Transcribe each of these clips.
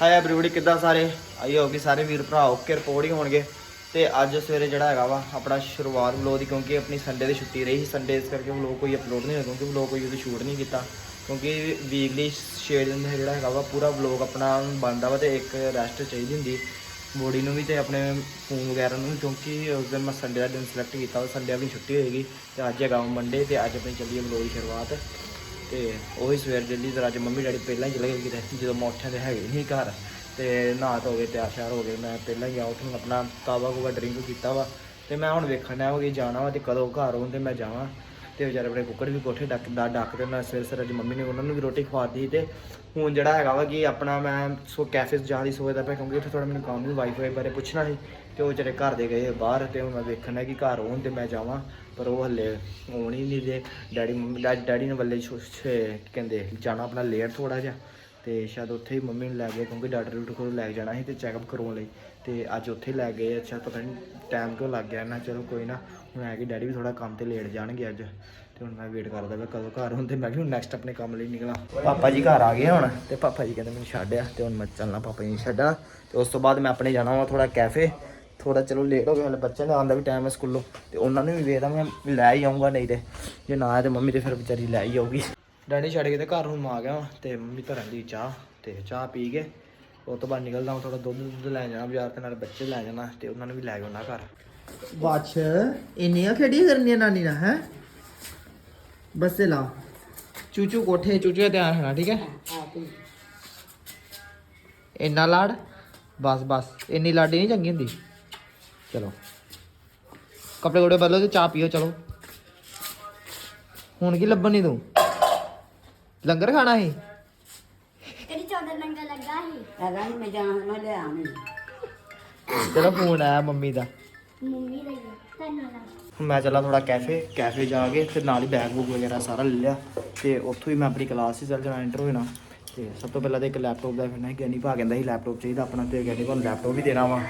ਹਾਏ ਐਵਰੀਬਡੀ ਕਿੱਦਾਂ ਸਾਰੇ? ਆਈ ਹੋ ਕਿ ਸਾਰੇ ਵੀਰ ਭਰਾ ਓਕੇ ਰਿਪੋਰਟ ਹੀ ਹੋਣਗੇ। ਤੇ ਅੱਜ ਸਵੇਰੇ ਜਿਹੜਾ ਹੈਗਾ ਵਾ, ਆਪਣਾ ਸ਼ੁਰੂਆਤ ਵਲੋਗ ਦੀ, ਕਿਉਂਕਿ ਆਪਣੀ ਸੰਡੇ ਦੀ ਛੁੱਟੀ ਰਹੀ ਸੀ। ਸੰਡੇ ਇਸ ਕਰਕੇ ਵਲੋਗ ਕੋਈ ਅਪਲੋਡ ਨਹੀਂ ਹੋਇਆ, ਕਿਉਂਕਿ ਵਲੋਗ ਕੋਈ ਉਹਦੀ ਸ਼ੂਟ ਨਹੀਂ ਕੀਤਾ। ਕਿਉਂਕਿ ਵੀਕਲੀ 6 ਦਿਨ ਦਾ ਜਿਹੜਾ ਹੈਗਾ ਵਾ, ਪੂਰਾ ਵਲੋਗ ਆਪਣਾ ਬਣਦਾ ਵਾ ਤੇ ਇੱਕ ਰੈਸਟ ਚਾਹੀਦੀ ਹੁੰਦੀ। ਬੋਡੀ ਨੂੰ ਵੀ ਤੇ ਆਪਣੇ ਫੋਨ ਵਗੈਰਾ ਨੂੰ ਵੀ, ਕਿਉਂਕਿ ਉਸ ਦਿਨ ਮੈਂ ਸੰਡੇ ਦਾ ਦਿਨ ਸਿਲੈਕਟ ਕੀਤਾ ਸੰਡੇ ਆਪਣੀ ਛੁੱਟੀ ਹੋਏਗੀ ਤੇ ਅੱਜ ਹੈਗਾ ਮੰਡੇ ਤੇ ਅੱਜ ਆਪਣੀ ਚੱਲੀ ਹੈ ਵਲੋਗ ਦੀ ਸ਼ੁਰੂਆਤ। ਤੇ ਉਹੀ ਸਵੇਰ ਜਲਦੀ ਤੇ ਅੱਜ ਮੰਮੀ ਡੈਡੀ ਪਹਿਲਾਂ ਹੀ ਚਲੇ ਗਏ ਕਿਤੇ, ਜਦੋਂ ਮੈਂ ਉੱਠਿਆ ਤੇ ਹੈਗੇ ਨਹੀਂ ਘਰ, ਤੇ ਨਹਾ ਧੋ ਕੇ ਤਿਆਰ ਸ਼ਿਆਰ ਹੋ ਗਏ ਮੈਂ ਪਹਿਲਾਂ ਹੀ ਆ ਉੱਠ ਨੂੰ ਆਪਣਾ ਕਾਵਾ ਕੂਵਾ ਡਰਿੰਕ ਕੀਤਾ ਵਾ, ਤੇ ਮੈਂ ਹੁਣ ਵੇਖਣਾ ਵਾ ਕਿ ਜਾਣਾ ਵਾ ਤੇ ਕਦੋਂ ਘਰ ਹੋਣ ਤੇ ਮੈਂ ਜਾਵਾਂ। ਤੇ ਵਿਚਾਰੇ ਆਪਣੇ ਕੁੱਕੜ ਵੀ ਕੋਠੇ ਡੱਕ ਦਾ ਡੱਕ ਤੇ ਮੈਂ ਸਵੇਰ ਸਵੇਰ ਅੱਜ ਮੰਮੀ ਨੇ ਉਹਨਾਂ ਨੂੰ ਵੀ ਰੋਟੀ ਖਵਾਤੀ ਤੇ ਹੁਣ ਜਿਹੜਾ ਹੈਗਾ ਵਾ ਕਿ ਆਪਣਾ ਮੈਂ ਸੋ ਕੈਫੇ ਜਾਣ ਦੀ ਸੋਚਦਾ ਪਿਆ ਕਿਉਂਕਿ ਉੱਥੇ ਥੋੜਾ ਮੈਨੂੰ ਕੰਮ ਵੀ ਵਾਈਫਾਈ ਬਾਰੇ ਪੁੱਛਣਾ ਸੀ ਤੇ ਉਹ ਵਿਚਾਰੇ ਘਰ ਦੇ ਗਏ ਬਾਹਰ ਤੇ ਹੁਣ ਮੈਂ ਵੇਖਣਾ ਕਿ ਘਰ ਹੋਣ ਤੇ ਮੈਂ ਜਾਵਾਂ, ਪਰ ਉਹ ਹੱਲੇ ਆਉਣ ਹੀ ਨਹੀਂ ਦੇ। ਡੈਡੀ ਮੰਮੀ, ਡੈ- ਡੈਡੀ ਨੇ ਬੱਲੇ ਕੀ ਕਹਿੰਦੇ ਜਾਣਾ ਆਪਣਾ ਲੇਟ ਥੋੜਾ ਜਿਹਾ। ਤੇ ਸ਼ਾਇਦ ਉੱਥੇ ਹੀ ਮੰਮੀ ਨੂੰ ਲੈ ਗਏ ਕਿਉਂਕਿ ਡਾਕਟਰ ਡੂਕਟਰ ਕੋਲ ਲੈ ਕੇ ਜਾਣਾ ਸੀ ਤੇ ਚੈੱਕਅਪ ਕਰਵਾਉਣ ਲਈ। ਤੇ ਅੱਜ ਉੱਥੇ ਹੀ ਲੈ ਗਏ, ਅੱਛਾ ਪਤਾ ਨਹੀਂ ਟਾਈਮ ਕਿਉਂ ਲੱਗ ਗਿਆ। ਨਾ ਚਲੋ ਕੋਈ ਨਾ, ਹੁਣ ਹੈ ਕਿ ਡੈਡੀ ਵੀ ਥੋੜਾ ਕੰਮ ਤੇ ਲੇਟ ਜਾਣਗੇ ਅੱਜ। ਤੇ ਹੁਣ ਮੈਂ ਵੇਟ ਕਰਦਾ ਪਿਆ ਕਦੋਂ ਘਰ ਹੁੰਦੇ ਮੈਂ ਵੀ ਹੁਣ ਨੈਕਸਟ ਆਪਣੇ ਕੰਮ ਲਈ ਨਿਕਲਾਂ। ਪਾਪਾ ਜੀ ਘਰ ਆ ਗਏ ਹੁਣ ਤੇ ਪਾਪਾ ਜੀ ਕਹਿੰਦੇ ਮੈਨੂੰ ਛੱਡਿਆ ਤੇ ਹੁਣ ਮੈਂ ਚੱਲਣਾ ਪਾਪਾ ਜੀ ਨੂੰ ਛੱਡਣਾ। ਤੇ ਉਸ ਤੋਂ ਬਾਅਦ ਮੈਂ ਆਪਣੇ ਜਾਣਾ ਵਾ ਥੋੜਾ ਕੈਫੇ ਥੋੜਾ ਚਲੋ ਲੇਟ ਹੋ ਗਿਆ ਹਲੇ ਬੱਚਿਆਂ ਦਾ ਆਉਣ ਦਾ ਵੀ ਟਾਈਮ ਹੈ ਸਕੂਲੋਂ। ਤੇ ਉਹਨਾਂ ਨੂੰ ਵੀ ਵੇਖਦਾ ਮੈਂ ਲੈ ਹੀ ਆਉਂਗਾ ਨਹੀਂ ਤੇ ਜੇ ਨਾ ਆਇਆ ਤੇ ਮੰਮੀ ਤੇ ਫਿਰ ਵਿਚਾਰੀ ਲੈ ਹੀ ਆਊਗੀ। ਡੈਡੀ ਛੱਡ ਕੇ ਤੇ ਘਰ ਨੂੰ ਆ ਗਿਆ ਤੇ ਮੰਮੀ ਧਰਨ ਦੀ ਚਾਹ ਤੇ ਚਾਹ ਪੀ ਕੇ ਉਹ ਤੋਂ ਬਾਅਦ ਨਿਕਲਦਾ ਹਾਂ ਥੋੜਾ ਦੁੱਧ ਦੁੱਧ ਲੈ ਜਾਣਾ ਬਾਜ਼ਾਰ ਤੇ ਨਾਲ ਬੱਚੇ ਲੈ ਜਾਣਾ ਤੇ ਉਹਨਾਂ ਨੂੰ ਵੀ ਲੈ ਜਾਣਾ ਘਰ। ਬਾਛ ਇੰਨੀਆਂ ਖੇਡੀਆਂ ਕਰਨੀਆਂ ਨਾਨੀ ਨਾਲ ਹੈ? ਬੱਸੇ ਲਾ ਚੂਚੂ ਕੋਠੇ ਚੂਚੂ ਦਾ ਧਿਆਨ ਰੱਖਣਾ ਠੀਕ ਹੈ? ਇੰਨਾ ਲਾੜ? ਬਸ ਬਸ ਇੰਨੀ ਲਾਡੀ ਨਹੀਂ ਚੰਗੀ ਹੁੰਦੀ। ਚਲੋ। ਕੱਪੜੇ ਕੋੜੇ ਬਦਲੋ ਤੇ ਚਾਹ ਪੀਓ ਚਲੋ। ਹੁਣ ਕੀ ਲੱਭਣ ਤੂੰ? ਲੰਗਰ ਖਾਣਾ ਸੀ? ਕਿਹੜੀ ਚੌਦਰ ਲੰਗਾ ਲੱਗਾ ਸੀ। ਸੀ ਮੈਂ ਜਾਣ ਮੈਂ ਲਿਆ ਨਹੀਂ ਚਲੋ ਫੋਨ ਆਇਆ ਮੰਮੀ ਦਾ। ਮੰਮੀ ਦਾ ਹੁਣ ਮੈਂ ਚੱਲਾ ਥੋੜਾ ਕੈਫੇ ਕੈਫੇ ਜਾ ਕੇ ਫਿਰ ਨਾਲ ਹੀ ਬੈਗ ਬੁੱਕ ਵਗੈਰਾ ਸਾਰਾ ਲੈ ਲਿਆ। ਤੇ ਉੱਥੋਂ ਹੀ ਮੈਂ ਆਪਣੀ ਕਲਾਸ 'ਚ ਚੱਲ ਜਾਣਾ ਇੰਟਰ ਹੋਣਾ ਤੇ ਸਭ ਤੋਂ ਪਹਿਲਾਂ ਤਾਂ ਇੱਕ ਲੈਪਟਾਪ ਦਾ ਫਿਰ ਨਾ ਗਿਆਨੀ ਭਾ ਕਹਿੰਦਾ ਸੀ ਲੈਪਟਾਪ ਚਾਹੀਦਾ ਆਪਣਾ ਤੇ ਗਿਆਨੀ ਕੋਲ ਲੈਪਟਾਪ ਵੀ ਦੇਣਾ ਵਾ।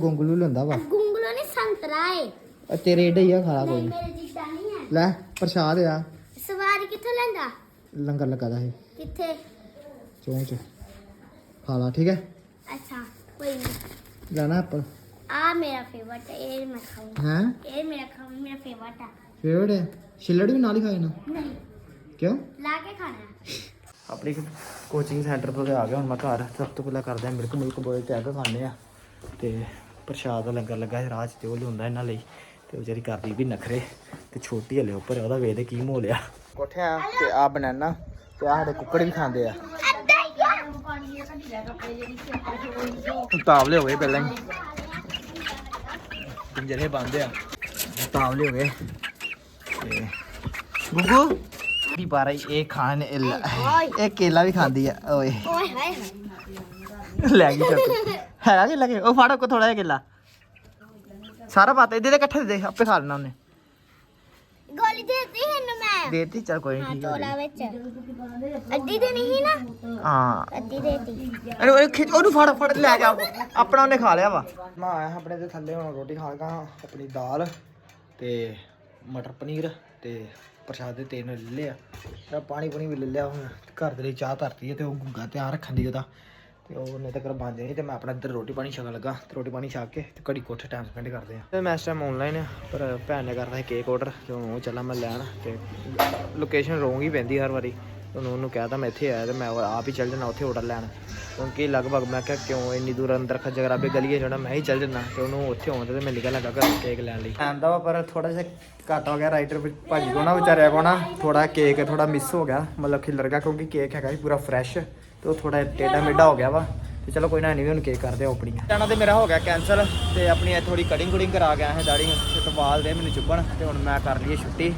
ਗੁੰਗਲੂ ਲੈਂਦਾ ਵਾ। ਗੁੰਗਲੋ ਨੇ ਸੰਤਰਾ ਏ। ਆ ਤੇਰੇ ਏਡੇ ਹੀ ਆ ਖਾਲਾ ਕੋਈ ਨਹੀਂ ਨੀ। ਮੇਰੇ ਜਿੱਦਾਂ ਨਹੀਂ ਹੈ। ਲੈ ਪ੍ਰਸ਼ਾਦ ਆ। ਸਵਾਰੀ ਕਿੱਥੋਂ ਲੈਂਦਾ? ਲੰਗਰ ਲੱਗਾ ਦਾ ਇਹ। ਕਿੱਥੇ? ਚੌਂਚ ਖਾਲਾ ਠੀਕ ਹੈ? ਅੱਛਾ ਕੋਈ ਨਹੀਂ ਲੈਣਾ ਐਪਲ ਆ ਮੇਰਾ ਫੇਵਰਟ ਹੈ ਇਹ ਮੈਂ ਖਾਊਂਗਾ। ਹੈ? ਇਹ ਮੇਰਾ ਖਾਊਂ ਮੇਰਾ ਫੇਵਰਟ ਹੈ ਫੇਵਰਟ ਹੈ ਛਿੱਲੜ ਵੀ ਨਾਲ ਹੀ ਖਾਏ ਨਾ? ਨਹੀਂ। ਕਿਉਂ? ਲਾ ਕੇ ਖਾਣਾ। ਹੈ। ਆਪਣੀ ਕੋਚਿੰਗ ਸੈਂਟਰ ਤੋਂ ਤੇ ਆ ਗਿਆ ਹੁਣ ਮੈਂ ਘਰ। ਸਭ ਤੋਂ ਪਹਿਲਾਂ ਕਰਦੇ ਆ ਮਿਲਕ ਮੁਲਕ ਬੋਏ ਤੇ ਐਗ ਖਾਣੇ ਆ ਤੇ ਪ੍ਰਸ਼ਾਦ ਦਾ ਲੰਗਰ ਲੱਗਾ ਹੈ ਰਾਹ 'ਚ ਤੇ ਉਹ ਲਿਆਉਂਦਾ ਇਹਨਾਂ ਲਈ। ਤੇ ਵਿਚਾਰੀ ਕਰਦੀ ਵੀ ਨਖਰੇ ਤੇ ਛੋਟੀ ਹਲੇ ਉੱਪਰ ਉਹਦਾ ਵੇਖਦੇ ਕੀ ਮੋਲ ਆ ਕੋਠੇ ਆ ਤੇ ਆ ਬਨਾਨਾ ਤੇ ਆ ਸਾਡੇ ਕੁੱਕੜ ਵੀ ਖਾਂਦੇ ਆ। ਤਾਵਲੇ ਹੋ ਗਏ ਪਹਿਲਾਂ ਹੀ। ਪਿੰਜਰੇ ਬੰਦ ਆ। ਤਾਵਲੇ ਹੋ ਗਏ। ਤੇ ਗੁੱਗੂ ਦੀ ਬਾਰਾ ਇਹ ਖਾਣ ਇਹ ਇਹ ਕੇਲਾ ਵੀ ਖਾਂਦੀ ਆ ਓਏ। ਓਏ ਹਾਏ ਹਾਏ। ਲੈ ਗਈ ਚੱਕ ਹੈਗਾ ਕਿ? ਲੱਗੇ ਉਹ ਫਾੜੋ ਕੋ ਥੋੜਾ ਜਿਹਾ ਕੇਲਾ। ਸਾਰਾ ਪਾਤਾ ਇਹਦੇ ਤੇ ਇਕੱਠੇ ਦੇ ਦੇ, ਆਪੇ ਖਾ ਲੈਣਾ ਉਹਨੇ। ਗੋਲੀ ਦੇ ਦਿੱਤੀ ਇਹਨੂੰ ਮੈਂ। ਦੇਤੀ ਚਲ ਕੋਈ ਨਹੀਂ ਠੀਕ ਤੋਲਾ ਹੈ ਵਿੱਚ। ਅੱਧੀ ਤੇ ਨਹੀਂ ਨਾ? ਹਾਂ। ਅੱਧੀ ਦੇਤੀ। ਇਹਨੂੰ ਇਹਨੂੰ ਖਿੱਚ ਉਹਨੂੰ ਫੜ ਫੜ ਲੈ ਜਾ ਆਪਣਾ ਉਹਨੇ ਖਾ ਲਿਆ ਵਾ। ਮੈਂ ਆਇਆ ਆਪਣੇ ਤੇ ਥੱਲੇ ਹੁਣ ਰੋਟੀ ਖਾ ਲਗਾ ਆਪਣੀ ਦਾਲ ਤੇ ਮਟਰ ਪਨੀਰ ਤੇ ਪ੍ਰਸ਼ਾਦ ਦੇ ਤੇਲ ਲੈ ਲਿਆ। ਤੇ ਪਾਣੀ ਪੁਣੀ ਵੀ ਲੈ ਲਿਆ ਹੁਣ ਘਰ ਦੇ ਲਈ ਚਾਹ ਧਰਤੀ ਹੈ ਤੇ ਉਹ ਗੁੱਗਾ ਧਿਆਨ ਰੱਖਣ ਦੀ ਉਹਦਾ ਤੇ ਉਹ ਨਹੀਂ ਤੱਕ ਬਣ ਨਹੀਂ ਤੇ ਮੈਂ ਆਪਣਾ ਇੱਧਰ ਰੋਟੀ ਪਾਣੀ ਛਕਣ ਲੱਗਾ ਤੇ ਰੋਟੀ ਪਾਣੀ ਛਕ ਕੇ ਤੇ ਘੜੀ ਕੋਠੇ ਟਾਈਮ ਸਪੈਂਡ ਕਰਦੇ ਆ। ਤੇ ਮੈਂ ਇਸ ਟਾਈਮ ਆਨਲਾਈਨ ਆ, ਪਰ ਭੈਣ ਨੇ ਕਰਦਾ ਸੀ ਕੇਕ ਆਰਡਰ ਤੇ ਉਹ ਚੱਲਾਂ ਮੈਂ ਲੈਣ ਤੇ ਲੋਕੇਸ਼ਨ ਰੋਂਗ ਹੀ ਪੈਂਦੀ ਹਰ ਵਾਰੀ। ਉਹਨੂੰ ਉਹਨੂੰ ਕਹਿਤਾ ਮੈਂ ਇੱਥੇ ਆਇਆ ਤੇ ਮੈਂ ਆਪ ਹੀ ਚੱਲ ਜਾਣਾ ਉੱਥੇ ਆਰਡਰ ਲੈਣ। ਕਿਉਂਕਿ ਲਗਭਗ ਮੈਂ ਕਿਹਾ ਕਿਉਂ ਇੰਨੀ ਦੂਰ ਅੰਦਰ ਖਜਗਰਾਬੇ ਗਲੀਏ ਜਾਣਾ, ਮੈਂ ਹੀ ਚੱਲ ਜੰਨਾ ਤੇ ਉਹਨੂੰ ਉੱਥੇ ਆਉਂਦਾ ਤੇ ਮੈਂ ਨਿਕਲ ਲੱਗਾ ਘਰ ਕੇਕ ਲੈਣ ਲਈ। ਆਂਦਾ ਵਾ, ਪਰ ਥੋੜਾ ਜਿਹਾ ਘੱਟ ਹੋ ਗਿਆ ਰਾਈਟਰ ਭਾਜੀ ਕੋ ਵਿਚਾਰਿਆ ਕੋ ਥੋੜਾ ਕੇਕ ਥੋੜਾ ਮਿਸ ਹੋ ਗਿਆ, ਮਤਲਬ ਖਿਲਰ ਗਿਆ ਕਿਉਂਕਿ ਕੇਕ ਹੈਗਾ ਸੀ ਪੂਰਾ ਫਰੈਸ਼ ਤੇ ਉਹ ਥੋੜਾ ਟੇਡਾ ਮੇਡਾ ਹੋ ਗਿਆ ਵਾ ਤੇ ਚਲੋ ਕੋਈ ਨਾ ਨਹੀਂ ਵੀ ਹੁਣ ਕੇਕ ਕਰਦੇ ਆ ਓਪਨਿੰਗ ਜਾਣਾ ਤੇ ਮੇਰਾ ਹੋ ਗਿਆ ਕੈਨਸਲ ਤੇ ਆਪਣੀ ਥੋੜੀ ਕਟਿੰਗ ਕੁਟਿੰਗ ਕਰਾ ਗਿਆ ਹੈ ਦਾੜੀ ਤੇ ਤਵਾਲ ਦੇ ਮੈਨੂੰ ਚੁੱਭਣ ਤੇ ਹੁਣ ਮੈਂ ਕਰ ਲਈਏ ਛੁੱਟੀ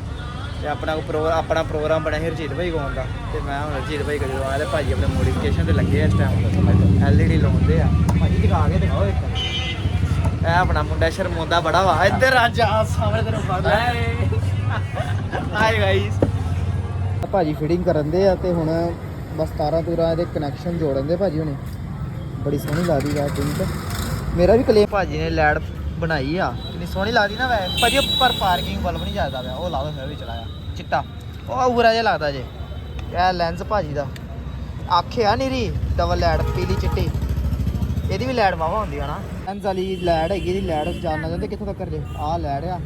ਤੇ ਆਪਣਾ ਪ੍ਰੋਗਰਾਮ ਆਪਣਾ ਪ੍ਰੋਗਰਾਮ ਬਣਿਆ ਸੀ ਰਜੀਤ ਭਾਈ ਕੋਲ ਦਾ ਤੇ ਮੈਂ ਹੁਣ ਰਜੀਤ ਭਾਈ ਕੋਲ ਆਇਆ ਤੇ ਭਾਜੀ ਆਪਣੇ ਮੋਡੀਫਿਕੇਸ਼ਨ ਤੇ ਲੱਗੇ ਆ ਇਸ ਟਾਈਮ ਐਲਈਡੀ ਲਾਉਂਦੇ ਆ। ਭਾਜੀ ਦਿਖਾ ਕੇ ਦਿਖਾਓ ਇੱਕ। ਇਹ ਆਪਣਾ ਮੁੰਡਾ ਸ਼ਰਮੋਂਦਾ ਬੜਾ ਵਾ। ਇੱਧਰ ਆ ਜਾ ਸਾਹਮਣੇ ਫੜ ਲੈ ਹਾਈ ਗਾਈਸ ਭਾਜੀ ਫਿਟਿੰਗ ਕਰਨ ਦੇ ਆ ਤੇ ਹੁਣ ਬਸ ਤਾਰਾਂ ਤੂਰਾਂ ਇਹਦੇ ਕਨੈਕਸ਼ਨ ਜੋੜਨ ਦੇ ਭਾਜੀ ਹੁਣੇ। ਬੜੀ ਸੋਹਣੀ ਲੱਗਦੀ ਆ ਪਿੰਕ ਮੇਰਾ ਵੀ ਕਲੇਮ ਭਾਜੀ ਨੇ ਲੈਡ ਬਣਾਈ ਆ। ਕਿੰਨੀ ਸੋਹਣੀ ਲੱਗਦੀ ਨਾ ਵੈ ਭਾਜੀ ਪਰ ਪਾਰਕਿੰਗ ਬਲਬ ਨਹੀਂ ਚੱਲਦਾ ਪਿਆ। ਉਹ ਲਾ ਦੋ ਫਿਰ ਵੀ ਚਲਾਇਆ। ਚਿੱਟਾ। ਉਹ ਉਗਰਾ ਜਿਹਾ ਲੱਗਦਾ ਜੇ। ਇਹ ਲੈਂਸ ਭਾਜੀ ਦਾ। ਆਖਿਆ ਨੀਰੀ ਡਬਲ ਲੈਡ ਪੀਲੀ ਚਿੱਟੀ। ਇਹਦੀ ਵੀ ਲੈਟ ਵਾਵਾ ਹੁੰਦੀ ਆ ਨਾ। ਲੈਂਸ ਵਾਲੀ ਲੈਡ ਹੈਗੀ, ਇਹਦੀ ਲੈਡ ਜਾਣ ਨਾ ਕਿੱਥੋਂ ਤੱਕ ਜੇ? ਆਹ ਲੈਡ ਆ।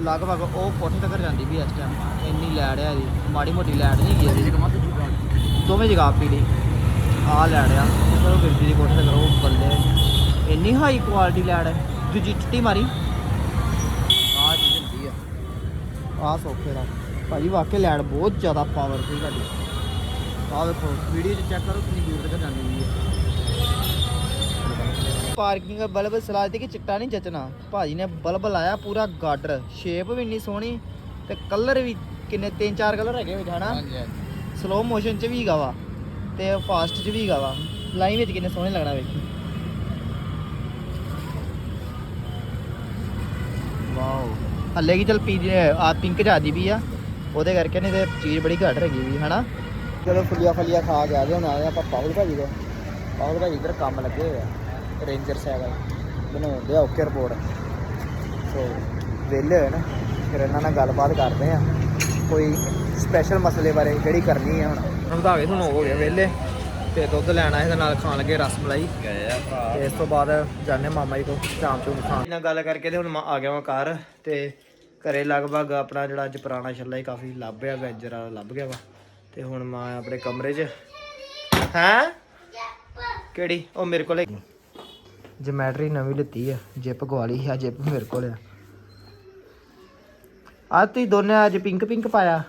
ਲਗਭਗ ਉਹ ਕੋਠੇ ਤੱਕ ਜਾਂਦੀ ਵੀ ਇਸ ਟਾਈਮ ਇੰਨੀ ਲੈਟ ਆ ਇਹਦੀ। ਮਾੜੀ ਮੋਟੀ ਲੈਟ ਨਹੀਂ ਹੈਗੀ ਇਹਦੀ। ਦੋਵੇਂ ਜਗ੍ਹਾ ਪੀ ਲਈ ਆਹ ਆ। ਚਲੋ ਬਿਰਦੀ ਦੀ ਕੋਠੇ ਕਰੋ ਬੱਲੇ ਇੰਨੀ ਹਾਈ ਕੁਆਲਿਟੀ ਲੈਟ ਹੈ ਦੂਜੀ ਚਿੱਟੀ ਮਾਰੀ। ਆਹ ਚੀਜ਼ ਹੁੰਦੀ ਆ। ਆਹ ਸੋਫੇ ਦਾ ਭਾਜੀ ਵਾਕਈ ਲੈਡ ਬਹੁਤ ਜ਼ਿਆਦਾ ਪਾਵਰਫੁਲ ਤੁਹਾਡੀ ਆਹ ਵੇਖੋ ਵੀਡੀਓ 'ਚ ਚੈੱਕ ਕਰੋ ਕਿੰਨੀ ਦੂਰ ਤੱਕ ਜਾਂਦੀ ਹੈ ਪਾਰਕਿੰਗ ਬਲਬ ਸਲਾਜ ਤੇ ਕਿ ਚਿੱਟਾ ਨਹੀਂ ਜਚਣਾ। ਭਾਜੀ ਨੇ ਬਲਬ ਲਾਇਆ ਪੂਰਾ ਗਾਡਰ ਸ਼ੇਪ ਵੀ ਇੰਨੀ ਸੋਹਣੀ ਤੇ ਕਲਰ ਵੀ ਕਿੰਨੇ, ਤਿੰਨ ਚਾਰ ਕਲਰ ਹੈਗੇ ਵਿੱਚ, ਹਨਾ? ਸਲੋ ਮੋਸ਼ਨ ਚ ਵੀ ਹੈਗਾ ਵਾ ਤੇ ਫਾਸਟ ਚ ਵੀ ਹੈਗਾ ਵਾ। ਲਾਈਨ ਵਿੱਚ ਕਿੰਨੇ ਸੋਹਣੇ ਲੱਗਣਾ ਵੇਖੀ। ਵਾਓ। ਹੱਲੇ ਕੀ ਚਲ ਪੀ ਆ ਪਿੰਕ ਜਾਦੀ ਵੀ ਆ। ਉਹਦੇ ਕਰਕੇ ਨਹੀਂ ਤੇ ਚੀਜ਼ ਬੜੀ ਘੱਟ ਹੈਗੀ ਵੀ, ਹਨਾ? ਚਲੋ ਫੁੱਲੀਆਂ ਫਲੀਆਂ ਖਾ ਕੇ ਆ ਗਏ, ਹੁਣ ਆਏ ਆਪਾਂ ਪਾਵਲ ਭਾਜੀ ਦੇ ਪਾਵਲ ਭਾਜੀ ਇਧਰ ਕੰਮ ਲੱਗੇ ਹੋਏ ਆ, ਰੇਂਜਰ ਸਾਈਕਲ। ਬਣਾਉਂਦੇ ਆ ਓਕੇ ਰਿਪੋਰਟ। ਸੋ, ਵਿਹਲੇ ਹੋਏ ਨਾ, ਫਿਰ ਇਹਨਾਂ ਨਾਲ ਗੱਲਬਾਤ ਕਰਦੇ ਆ। ਕੋਈ ਸਪੈਸ਼ਲ ਮਸਲੇ ਬਾਰੇ ਜਿਹੜੀ ਕਰਨੀ ਆ ਹੁਣ। ਰੰਧਾਵੇ ਹੁਣ ਹੋ ਗਏ ਵਿਹਲੇ ਤੇ ਦੁੱਧ ਲੈਣਾ ਇਹਦੇ ਨਾਲ ਖਾਣ ਲੱਗੇ ਰਸ ਮਲਾਈ। ਤੇ ਇਸ ਤੋਂ ਬਾਅਦ ਜਾਣੇ ਮਾਮਾ ਜੀ ਕੋ ਸ਼ਾਮ ਚੋਂ ਖਾਣ। ਨਾਲ ਗੱਲ ਕਰਕੇ ਤੇ ਹੁਣ ਮੈਂ ਆ ਗਿਆ ਵਾਂ ਘਰ ਤੇ ਘਰੇ ਲਗਭਗ ਆਪਣਾ ਜਿਹੜਾ ਅੱਜ ਪੁਰਾਣਾ ਛੱਲਾ ਹੀ ਕਾਫੀ ਲੱਭ ਗਿਆ ਵੈਂਜਰ ਵਾਲਾ ਲੱਭ ਗਿਆ ਵਾ। ਤੇ ਹੁਣ ਮੈਂ ਆਪਣੇ ਕਮਰੇ 'ਚ। ਹੈਂ? ਕਿਹੜੀ? ਉਹ ਮੇਰੇ ਕੋਲ। ਜਮੈਟਰੀ ਨਵੀਂ ਲਿੱਤੀ ਆ ਜਿਪ ਗਵਾਲੀ ਆ ਜਿਪ ਮੇਰੇ ਕੋਲ ਆ। ਆ ਤੁਸੀਂ ਦੋਨੇ ਅੱਜ ਪਿੰਕ ਪਿੰਕ ਪਾਇਆ।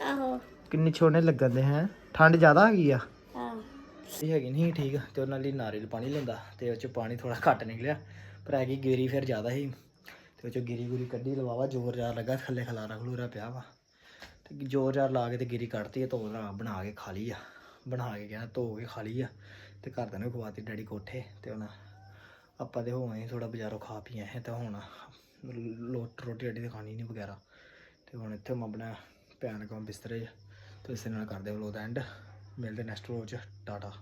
ਆਹੋ। ਕਿੰਨੇ ਛੋਣੇ ਲੱਗਣ ਦੇ ਹੈ। ਠੰਡ ਜ਼ਿਆਦਾ ਹੈਗੀ ਆ। ਆਹੋ। ਇਹ ਹੈਗੀ ਨਹੀਂ ਠੀਕ ਤੇ ਉਹਨਾਂ ਲਈ ਨਾਰੀਅਲ ਪਾਣੀ ਲੈਂਦਾ ਤੇ ਉਹ ਚ ਪਾਣੀ ਥੋੜਾ ਘੱਟ ਨਿਕਲਿਆ। ਪਰ ਹੈਗੀ ਗੇਰੀ ਫਿਰ ਜ਼ਿਆਦਾ ਸੀ ਤੇ ਉਹ ਚ ਗਿਰੀ ਗੁਰੀ ਕੱਢੀ ਲਵਾਵਾ ਜ਼ੋਰ ਜ਼ਾਰ ਲੱਗਾ ਥੱਲੇ ਖਲਾਰਾ ਖਲੂਰਾ ਪਿਆ ਵਾ। ਤੇ ਜ਼ੋਰ ਜ਼ਾਰ ਲਾ ਕੇ ਤੇ ਗਿਰੀ ਕੱਢਤੀ ਧੋ ਲਾ ਬਣਾ ਕੇ ਖਾ ਲਈ ਆ। ਬਣਾ ਕੇ ਗਿਆ ਧੋ ਕੇ ਖਾ ਲਈ ਆ ਤੇ ਘਰਦਿਆਂ ਨੂੰ ਖਵਾਤੀ ਡੈਡੀ ਕੋਠੇ ਤੇ ਹੁਣ ਆਪਾਂ ਤੇ ਹੋਏ ਥੋੜਾ ਬਾਜ਼ਾਰੋਂ ਖਾ ਪੀ ਆਏ ਤੇ ਹੁਣ ਲੋਟ ਰੋਟੀ ਰੋਟੀ ਤੇ ਖਾਣੀ ਨਹੀਂ ਵਗੈਰਾ ਤੇ ਹੁਣ ਇੱਥੇ ਮੈਂ ਆਪਣਾ ਪੈਣ ਕੰਮ ਬਿਸਤਰੇ ਤੇ ਇਸੇ ਨਾਲ ਕਰਦੇ ਵਲੋਗ ਦਾ ਐਂਡ ਮਿਲਦੇ ਨੈਕਸਟ ਵਲੋਗ 'ਚ। ਟਾਟਾ